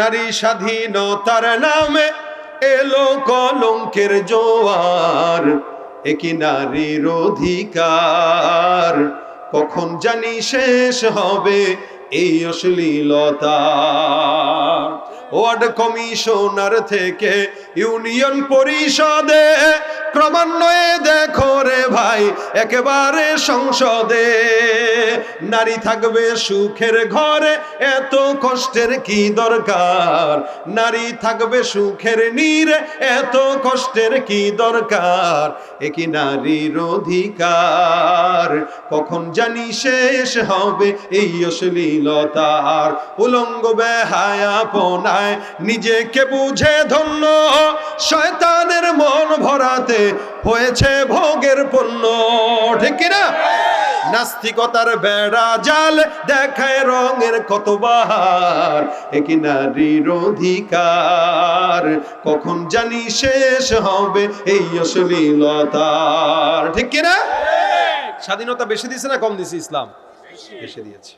নারী স্বাধীনতার নামে এলো কলঙ্কের জোয়ার। একই নারীর অধিকার। কখন জানি শেষ হবে এই অশ্লীলতা। ওয়ার্ড কমিশনার থেকে ইউনিয়ন পরিষদে ক্রমান্বয়ে দেখো রে ভাই, একেবারে সংসদে। নারী থাকবে সুখের ঘরে, এত কষ্টের কি দরকার? নারী থাকবে সুখের নীরে, এত কষ্টের কি দরকার? একই নারীর অধিকার? কখন জানি শেষ হবে এই অশ্লীলতার উলঙ্গ বেহায়াপনায় নিজেকে বুঝে ধন্য, শয়তানের মন ভরাতে হয়েছে ভোগের পণ্য। ঠিক কিনা? নাস্তিকতার বেড়া জাল দেখায় রঙের কত বাহার একই নারীর অধিকার? কখন জানি শেষ হবে এই অশ্লীলতার। ঠিক কিনা? স্বাধীনতা বেশি দিছে না কম দিয়েছে ইসলাম? বেশি দিয়েছে।